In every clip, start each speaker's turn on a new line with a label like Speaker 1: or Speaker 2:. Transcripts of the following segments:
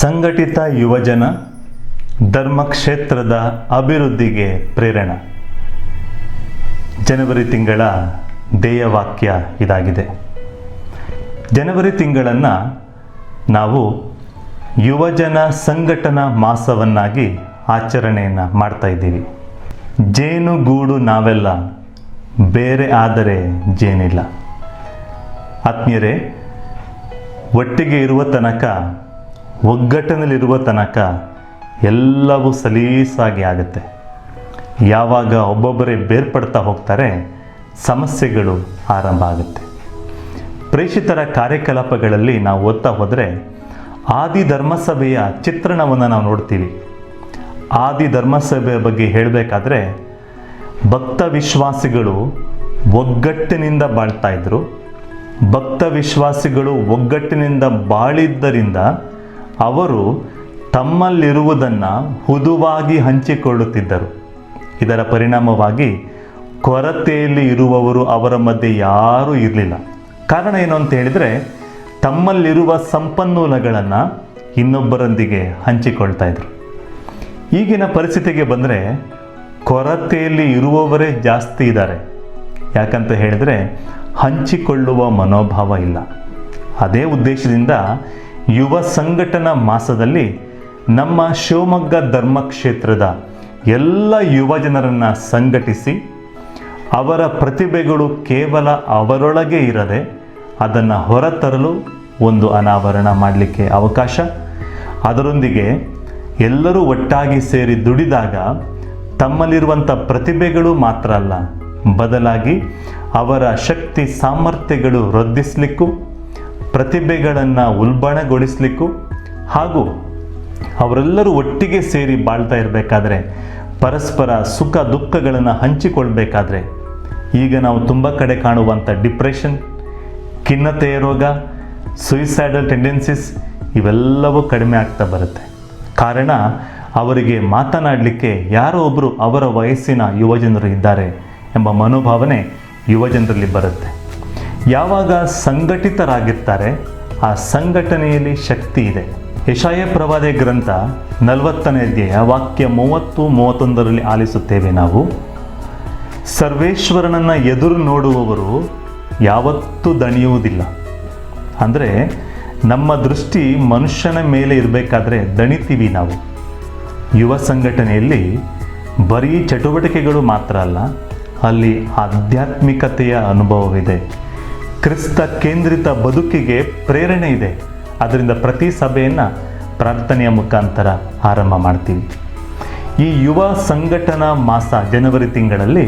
Speaker 1: ಸಂಘಟಿತ ಯುವಜನ ಧರ್ಮಕ್ಷೇತ್ರದ ಅಭಿವೃದ್ಧಿಗೆ ಪ್ರೇರಣ. ಜನವರಿ ತಿಂಗಳ ಧ್ಯೇಯವಾಕ್ಯ ಇದಾಗಿದೆ. ಜನವರಿ ತಿಂಗಳನ್ನು ನಾವು ಯುವಜನ ಸಂಘಟನಾ ಮಾಸವನ್ನಾಗಿ ಆಚರಣೆಯನ್ನು ಮಾಡ್ತಾ ಇದ್ದೀವಿ. ಜೇನುಗೂಡು ನಾವೆಲ್ಲ ಬೇರೆ ಆದರೆ ಜೇನಿಲ್ಲ. ಆತ್ಮೀಯರೇ, ಒಟ್ಟಿಗೆ ಇರುವ ತನಕ, ಒಗ್ಗಟ್ಟಿನಲ್ಲಿರುವ ತನಕ ಎಲ್ಲವೂ ಸಲೀಸಾಗಿ ಆಗುತ್ತೆ. ಯಾವಾಗ ಒಬ್ಬೊಬ್ಬರೇ ಬೇರ್ಪಡ್ತಾ ಹೋಗ್ತಾರೆ ಸಮಸ್ಯೆಗಳು ಆರಂಭ ಆಗುತ್ತೆ. ಪ್ರೇಷಿತರ ಕಾರ್ಯಕಲಾಪಗಳಲ್ಲಿ ನಾವು ಓದ್ತಾ ಹೋದರೆ ಆದಿ ಧರ್ಮಸಭೆಯ ಚಿತ್ರಣವನ್ನು ನಾವು ನೋಡ್ತೀವಿ. ಆದಿ ಧರ್ಮಸಭೆಯ ಬಗ್ಗೆ ಹೇಳಬೇಕಾದ್ರೆ ಭಕ್ತ ವಿಶ್ವಾಸಿಗಳು ಒಗ್ಗಟ್ಟಿನಿಂದ ಬಾಳ್ತಾ ಇದ್ರು. ಭಕ್ತ ವಿಶ್ವಾಸಿಗಳು ಒಗ್ಗಟ್ಟಿನಿಂದ ಬಾಳಿದ್ದರಿಂದ ಅವರು ತಮ್ಮಲ್ಲಿರುವುದನ್ನು ಹುದುವಾಗಿ ಹಂಚಿಕೊಳ್ಳುತ್ತಿದ್ದರು. ಇದರ ಪರಿಣಾಮವಾಗಿ ಕೊರತೆಯಲ್ಲಿ ಇರುವವರು ಅವರ ಮಧ್ಯೆ ಯಾರೂ ಇರಲಿಲ್ಲ. ಕಾರಣ ಏನು ಅಂತ ಹೇಳಿದರೆ, ತಮ್ಮಲ್ಲಿರುವ ಸಂಪನ್ಮೂಲಗಳನ್ನು ಇನ್ನೊಬ್ಬರೊಂದಿಗೆ ಹಂಚಿಕೊಳ್ತಾ ಇದ್ರು. ಈಗಿನ ಪರಿಸ್ಥಿತಿಗೆ ಬಂದರೆ, ಕೊರತೆಯಲ್ಲಿ ಇರುವವರೇ ಜಾಸ್ತಿ ಇದ್ದಾರೆ. ಯಾಕಂತ ಹೇಳಿದರೆ, ಹಂಚಿಕೊಳ್ಳುವ ಮನೋಭಾವ ಇಲ್ಲ. ಅದೇ ಉದ್ದೇಶದಿಂದ ಯುವ ಸಂಘಟನಾ ಮಾಸದಲ್ಲಿ ನಮ್ಮ ಶಿವಮೊಗ್ಗ ಧರ್ಮಕ್ಷೇತ್ರದ ಎಲ್ಲ ಯುವ ಜನರನ್ನು ಸಂಘಟಿಸಿ ಅವರ ಪ್ರತಿಭೆಗಳು ಕೇವಲ ಅವರೊಳಗೆ ಇರದೆ ಅದನ್ನು ಹೊರತರಲು ಒಂದು ಅನಾವರಣ ಮಾಡಲಿಕ್ಕೆ ಅವಕಾಶ. ಅದರೊಂದಿಗೆ ಎಲ್ಲರೂ ಒಟ್ಟಾಗಿ ಸೇರಿ ದುಡಿದಾಗ ತಮ್ಮಲ್ಲಿರುವಂಥ ಪ್ರತಿಭೆಗಳು ಮಾತ್ರ ಅಲ್ಲ, ಬದಲಾಗಿ ಅವರ ಶಕ್ತಿ ಸಾಮರ್ಥ್ಯಗಳು ವೃದ್ಧಿಸಲಿಕ್ಕೂ, ಪ್ರತಿಭೆಗಳನ್ನು ಉಲ್ಬಣಗೊಳಿಸಲಿಕ್ಕೂ ಹಾಗೂ ಅವರೆಲ್ಲರೂ ಒಟ್ಟಿಗೆ ಸೇರಿ ಬಾಳ್ತಾ ಇರಬೇಕಾದ್ರೆ ಪರಸ್ಪರ ಸುಖ ದುಃಖಗಳನ್ನು ಹಂಚಿಕೊಳ್ಬೇಕಾದ್ರೆ ಈಗ ನಾವು ತುಂಬ ಕಡೆ ಕಾಣುವಂಥ ಡಿಪ್ರೆಷನ್ ಖಿನ್ನತೆಯ ರೋಗ ಸುಯಿಸೈಡಲ್ ಟೆಂಡೆನ್ಸಿಸ್ ಇವೆಲ್ಲವೂ ಕಡಿಮೆ ಆಗ್ತಾ ಬರುತ್ತೆ. ಕಾರಣ, ಅವರಿಗೆ ಮಾತನಾಡಲಿಕ್ಕೆ ಯಾರೋ ಒಬ್ಬರು ಅವರ ವಯಸ್ಸಿನ ಯುವಜನರು ಇದ್ದಾರೆ ಎಂಬ ಮನೋಭಾವನೆ ಯುವಜನರಲ್ಲಿ ಬರುತ್ತೆ. ಯಾವಾಗ ಸಂಘಟಿತರಾಗಿರ್ತಾರೆ, ಆ ಸಂಘಟನೆಯಲ್ಲಿ ಶಕ್ತಿ ಇದೆ. ಯಶಾಯ ಪ್ರವಾದೆ ಗ್ರಂಥ ನಲವತ್ತನೇ ಅಧ್ಯಾಯ, ವಾಕ್ಯ ಮೂವತ್ತು, ಮೂವತ್ತೊಂದರಲ್ಲಿ ಆಲಿಸುತ್ತೇವೆ ನಾವು. ಸರ್ವೇಶ್ವರನನ್ನು ಎದುರು ನೋಡುವವರು ಯಾವತ್ತೂ ದಣಿಯುವುದಿಲ್ಲ. ಅಂದರೆ ನಮ್ಮ ದೃಷ್ಟಿ ಮನುಷ್ಯನ ಮೇಲೆ ಇರಬೇಕಾದ್ರೆ ದಣಿತೀವಿ ನಾವು. ಯುವ ಸಂಘಟನೆಯಲ್ಲಿ ಬರೀ ಚಟುವಟಿಕೆಗಳು ಮಾತ್ರ ಅಲ್ಲ, ಅಲ್ಲಿ ಆಧ್ಯಾತ್ಮಿಕತೆಯ ಅನುಭವವಿದೆ. ಕ್ರಿಸ್ತ ಕೇಂದ್ರಿತ ಬದುಕಿಗೆ ಪ್ರೇರಣೆ ಇದೆ. ಅದರಿಂದ ಪ್ರತಿ ಸಭೆಯನ್ನು ಪ್ರಾರ್ಥನೆಯ ಮುಖಾಂತರ ಆರಂಭ ಮಾಡ್ತೀವಿ. ಈ ಯುವ ಸಂಘಟನಾ ಮಾಸ ಜನವರಿ ತಿಂಗಳಲ್ಲಿ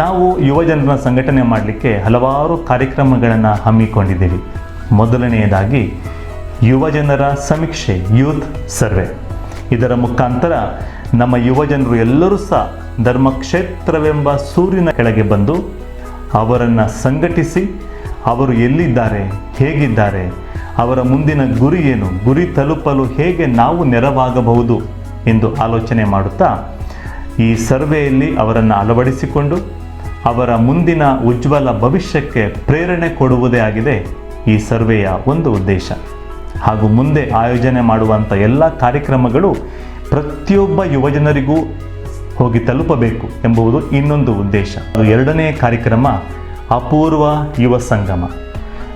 Speaker 1: ನಾವು ಯುವ ಜನರನ್ನ ಸಂಘಟನೆ ಮಾಡಲಿಕ್ಕೆ ಹಲವಾರು ಕಾರ್ಯಕ್ರಮಗಳನ್ನು ಹಮ್ಮಿಕೊಂಡಿದ್ದೀವಿ. ಮೊದಲನೆಯದಾಗಿ ಯುವ ಜನರ ಸಮೀಕ್ಷೆ, ಯೂತ್ ಸರ್ವೆ. ಇದರ ಮುಖಾಂತರ ನಮ್ಮ ಯುವ ಜನರು ಎಲ್ಲರೂ ಸಹ ಧರ್ಮಕ್ಷೇತ್ರವೆಂಬ ಸೂರ್ಯನ ಕೆಳಗೆ ಬಂದು ಅವರನ್ನು ಸಂಘಟಿಸಿ ಅವರು ಎಲ್ಲಿದ್ದಾರೆ, ಹೇಗಿದ್ದಾರೆ, ಅವರ ಮುಂದಿನ ಗುರಿ ಏನು, ಗುರಿ ತಲುಪಲು ಹೇಗೆ ನಾವು ನೆರವಾಗಬಹುದು ಎಂದು ಆಲೋಚನೆ ಮಾಡುತ್ತಾ, ಈ ಸರ್ವೆಯಲ್ಲಿ ಅವರನ್ನು ಅಳವಡಿಸಿಕೊಂಡು ಅವರ ಮುಂದಿನ ಉಜ್ವಲ ಭವಿಷ್ಯಕ್ಕೆ ಪ್ರೇರಣೆ ಕೊಡುವುದೇ ಆಗಿದೆ ಈ ಸರ್ವೆಯ ಒಂದು ಉದ್ದೇಶ. ಹಾಗೂ ಮುಂದೆ ಆಯೋಜನೆ ಮಾಡುವಂಥ ಎಲ್ಲ ಕಾರ್ಯಕ್ರಮಗಳು ಪ್ರತಿಯೊಬ್ಬ ಯುವಜನರಿಗೂ ಹೋಗಿ ತಲುಪಬೇಕು ಎಂಬುದು ಇನ್ನೊಂದು ಉದ್ದೇಶ. ಎರಡನೇ ಕಾರ್ಯಕ್ರಮ, ಅಪೂರ್ವ ಯುವ ಸಂಗಮ.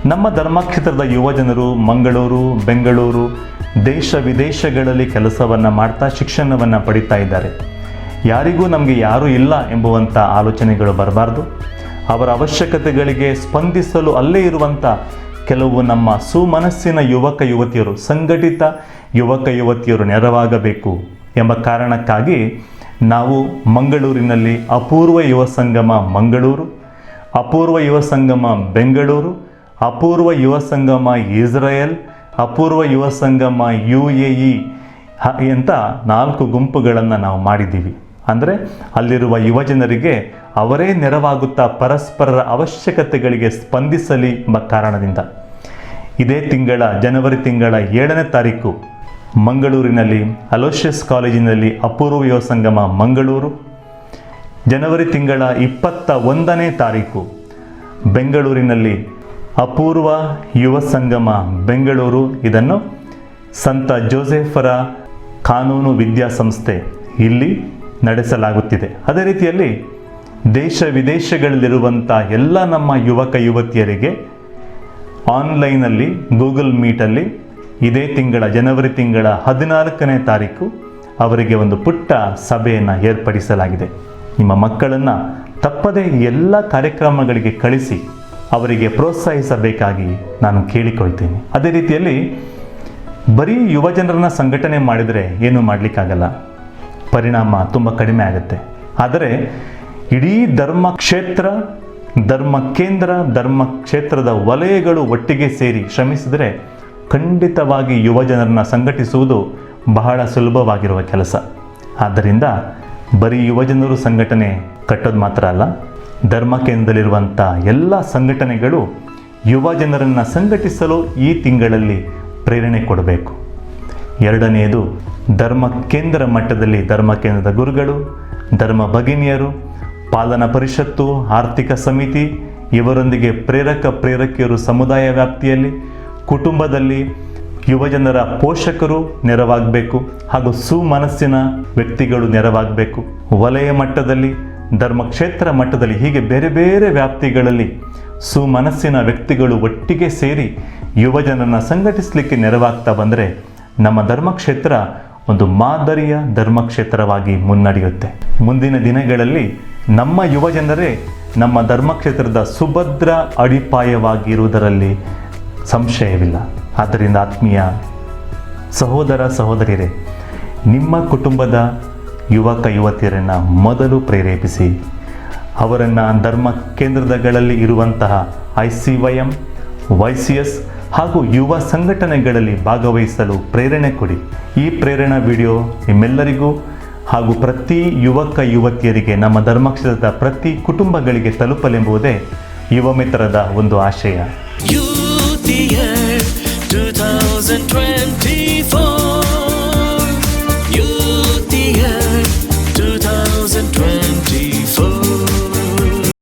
Speaker 1: ನಮ್ಮ ಧರ್ಮಕ್ಷೇತ್ರದ ಯುವಜನರು ಮಂಗಳೂರು, ಬೆಂಗಳೂರು ದೇಶ ವಿದೇಶಗಳಲ್ಲಿ ಕೆಲಸವನ್ನು ಮಾಡ್ತಾ, ಶಿಕ್ಷಣವನ್ನು ಪಡಿತಾ ಇದ್ದಾರೆ. ಯಾರಿಗೂ ನಮಗೆ ಯಾರೂ ಇಲ್ಲ ಎಂಬುವಂಥ ಆಲೋಚನೆಗಳು ಬರಬಾರ್ದು. ಅವರ ಅವಶ್ಯಕತೆಗಳಿಗೆ ಸ್ಪಂದಿಸಲು ಅಲ್ಲೇ ಇರುವಂಥ ಕೆಲವು ನಮ್ಮ ಸುಮನಸ್ಸಿನ ಯುವಕ ಯುವತಿಯರು, ಸಂಘಟಿತ ಯುವಕ ಯುವತಿಯರು ನೆರವಾಗಬೇಕು ಎಂಬ ಕಾರಣಕ್ಕಾಗಿ ನಾವು ಮಂಗಳೂರಿನಲ್ಲಿ ಅಪೂರ್ವ ಯುವ ಸಂಗಮ ಮಂಗಳೂರು, ಅಪೂರ್ವ ಯುವ ಸಂಗಮ ಬೆಂಗಳೂರು, ಅಪೂರ್ವ ಯುವ ಸಂಗಮ ಇಸ್ರಾಯೇಲ್ ಅಪೂರ್ವ ಯುವ ಸಂಗಮ ಯು ಎ ಇ ಅಂತ ನಾಲ್ಕು ಗುಂಪುಗಳನ್ನು ನಾವು ಮಾಡಿದ್ದೀವಿ. ಅಂದರೆ ಅಲ್ಲಿರುವ ಯುವಜನರಿಗೆ ಅವರೇ ನೆರವಾಗುತ್ತಾ ಪರಸ್ಪರರ ಅವಶ್ಯಕತೆಗಳಿಗೆ ಸ್ಪಂದಿಸಲಿ ಎಂಬ ಕಾರಣದಿಂದ. ಇದೇ ತಿಂಗಳ ಜನವರಿ ತಿಂಗಳ ಏಳನೇ ತಾರೀಕು ಮಂಗಳೂರಿನಲ್ಲಿ ಅಲೋಷಿಯಸ್ ಕಾಲೇಜಿನಲ್ಲಿ ಅಪೂರ್ವ ಯುವ ಸಂಗಮ ಮಂಗಳೂರು. ಜನವರಿ ತಿಂಗಳ ಇಪ್ಪತ್ತ ಒಂದನೇ ತಾರೀಕು ಬೆಂಗಳೂರಿನಲ್ಲಿ ಅಪೂರ್ವ ಯುವ ಸಂಗಮ, ಬೆಂಗಳೂರು. ಇದನ್ನು ಸಂತ ಜೋಸೆಫರ ಕಾನೂನು ವಿದ್ಯಾಸಂಸ್ಥೆ ಇಲ್ಲಿ ನಡೆಸಲಾಗುತ್ತಿದೆ. ಅದೇ ರೀತಿಯಲ್ಲಿ ದೇಶ ವಿದೇಶಗಳಲ್ಲಿರುವಂಥ ಎಲ್ಲ ನಮ್ಮ ಯುವಕ ಯುವತಿಯರಿಗೆ ಆನ್ಲೈನಲ್ಲಿ ಗೂಗಲ್ ಮೀಟಲ್ಲಿ ಇದೇ ತಿಂಗಳ, ಜನವರಿ ತಿಂಗಳ ಹದಿನಾಲ್ಕನೇ ತಾರೀಕು ಅವರಿಗೆ ಒಂದು ಪುಟ್ಟ ಸಭೆಯನ್ನು ಏರ್ಪಡಿಸಲಾಗಿದೆ. ನಿಮ್ಮ ಮಕ್ಕಳನ್ನು ತಪ್ಪದೇ ಎಲ್ಲ ಕಾರ್ಯಕ್ರಮಗಳಿಗೆ ಕಳಿಸಿ. ಅವರಿಗೆ ಪ್ರೋತ್ಸಾಹಿಸಬೇಕಾಗಿ ನಾನು ಕೇಳಿಕೊಳ್ತೀನಿ. ಅದೇ ರೀತಿಯಲ್ಲಿ ಬರೀ ಯುವ ಜನರನ್ನ ಸಂಘಟನೆ ಮಾಡಿದರೆ ಏನೂ ಮಾಡಲಿಕ್ಕಾಗಲ್ಲ. ಪರಿಣಾಮ ತುಂಬ ಕಡಿಮೆ ಆಗುತ್ತೆ. ಆದರೆ ಇಡೀ ಧರ್ಮ ಕ್ಷೇತ್ರ, ಧರ್ಮ ಕೇಂದ್ರ, ಧರ್ಮ ಕ್ಷೇತ್ರದ ವಲಯಗಳು ಒಟ್ಟಿಗೆ ಸೇರಿ ಶ್ರಮಿಸಿದರೆ ಖಂಡಿತವಾಗಿ ಯುವ ಜನರನ್ನ ಸಂಘಟಿಸುವುದು ಬಹಳ ಸುಲಭವಾಗಿರುವ ಕೆಲಸ. ಆದ್ದರಿಂದ ಬರೀ ಯುವಜನರು ಸಂಘಟನೆ ಕಟ್ಟೋದು ಮಾತ್ರ ಅಲ್ಲ ಧರ್ಮ ಕೇಂದ್ರದಲ್ಲಿರುವಂಥ ಎಲ್ಲ ಸಂಘಟನೆಗಳು ಯುವ ಜನರನ್ನು ಸಂಘಟಿಸಲು ಈ ತಿಂಗಳಲ್ಲಿ ಪ್ರೇರಣೆ ಕೊಡಬೇಕು. ಎರಡನೆಯದು, ಧರ್ಮ ಕೇಂದ್ರ ಮಟ್ಟದಲ್ಲಿ ಧರ್ಮ ಕೇಂದ್ರದ ಗುರುಗಳು, ಧರ್ಮ ಭಗಿನಿಯರು, ಪಾಲನಾ ಪರಿಷತ್ತು, ಆರ್ಥಿಕ ಸಮಿತಿ, ಇವರೊಂದಿಗೆ ಪ್ರೇರಕ ಪ್ರೇರಕಿಯರು ಸಮುದಾಯ ವ್ಯಾಪ್ತಿಯಲ್ಲಿ, ಕುಟುಂಬದಲ್ಲಿ ಯುವಜನರ ಪೋಷಕರು ನೆರವಾಗಬೇಕು ಹಾಗೂ ಸುಮನಸ್ಸಿನ ವ್ಯಕ್ತಿಗಳು ನೆರವಾಗಬೇಕು. ವಲಯ ಮಟ್ಟದಲ್ಲಿ ಧರ್ಮಕ್ಷೇತ್ರ ಮಟ್ಟದಲ್ಲಿ ಹೀಗೆ ಬೇರೆ ಬೇರೆ ವ್ಯಾಪ್ತಿಗಳಲ್ಲಿ ಸುಮನಸ್ಸಿನ ವ್ಯಕ್ತಿಗಳು ಒಟ್ಟಿಗೆ ಸೇರಿ ಯುವಜನರನ್ನು ಸಂಘಟಿಸಲಿಕ್ಕೆ ನೆರವಾಗ್ತಾ ಬಂದರೆ ನಮ್ಮ ಧರ್ಮಕ್ಷೇತ್ರ ಒಂದು ಮಾದರಿಯ ಧರ್ಮಕ್ಷೇತ್ರವಾಗಿ ಮುನ್ನಡೆಯುತ್ತೆ. ಮುಂದಿನ ದಿನಗಳಲ್ಲಿ ನಮ್ಮ ಯುವಜನರೇ ನಮ್ಮ ಧರ್ಮಕ್ಷೇತ್ರದ ಸುಭದ್ರ ಅಡಿಪಾಯವಾಗಿರುವುದರಲ್ಲಿ ಸಂಶಯವಿಲ್ಲ. ಆದ್ದರಿಂದ ಆತ್ಮೀಯ ಸಹೋದರ ಸಹೋದರಿಯರೇ, ನಿಮ್ಮ ಕುಟುಂಬದ ಯುವಕ ಯುವತಿಯರನ್ನು ಮೊದಲು ಪ್ರೇರೇಪಿಸಿ. ಅವರನ್ನು ಧರ್ಮ ಕೇಂದ್ರಗಳಲ್ಲಿ ಇರುವಂತಹ I C Y M Y C S ಹಾಗೂ ಯುವ ಸಂಘಟನೆಗಳಲ್ಲಿ ಭಾಗವಹಿಸಲು ಪ್ರೇರಣೆ ಕೊಡಿ. ಈ ಪ್ರೇರಣಾ ವಿಡಿಯೋ ನಿಮ್ಮೆಲ್ಲರಿಗೂ ಹಾಗೂ ಪ್ರತಿ ಯುವಕ ಯುವತಿಯರಿಗೆ ನಮ್ಮ ಧರ್ಮಕ್ಷೇತ್ರದ ಪ್ರತಿ ಕುಟುಂಬಗಳಿಗೆ ತಲುಪಲೆಂಬುದೇ ಯುವ ಮಿತ್ರದ ಒಂದು ಆಶಯ.